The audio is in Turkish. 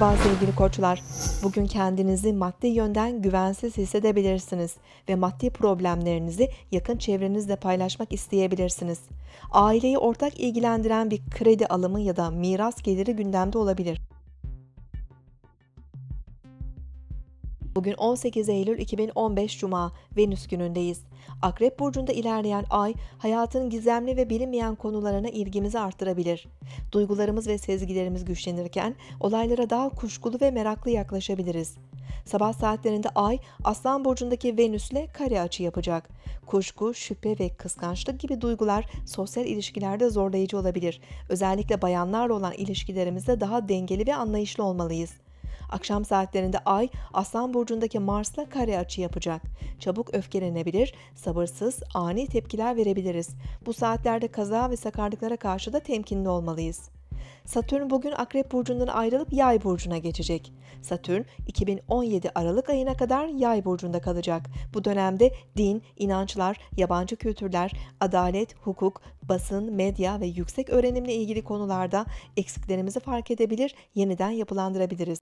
Merhaba sevgili koçlar. Bugün kendinizi maddi yönden güvensiz hissedebilirsiniz ve maddi problemlerinizi yakın çevrenizle paylaşmak isteyebilirsiniz. Aileyi ortak ilgilendiren bir kredi alımı ya da miras geliri gündemde olabilir. Bugün 18 Eylül 2015 Cuma, Venüs günündeyiz. Akrep burcunda ilerleyen ay, hayatın gizemli ve bilinmeyen konularına ilgimizi arttırabilir. Duygularımız ve sezgilerimiz güçlenirken olaylara daha kuşkulu ve meraklı yaklaşabiliriz. Sabah saatlerinde ay, Aslan burcundaki Venüs'le kare açı yapacak. Kuşku, şüphe ve kıskançlık gibi duygular sosyal ilişkilerde zorlayıcı olabilir. Özellikle bayanlarla olan ilişkilerimizde daha dengeli ve anlayışlı olmalıyız. Akşam saatlerinde Ay, Aslan burcundaki Mars'la kare açı yapacak. Çabuk öfkelenebilir, sabırsız, ani tepkiler verebiliriz. Bu saatlerde kaza ve sakarlıklara karşı da temkinli olmalıyız. Satürn bugün Akrep burcundan ayrılıp Yay burcuna geçecek. Satürn 2017 Aralık ayına kadar Yay burcunda kalacak. Bu dönemde din, inançlar, yabancı kültürler, adalet, hukuk, basın, medya ve yüksek öğrenimle ilgili konularda eksiklerimizi fark edebilir, yeniden yapılandırabiliriz.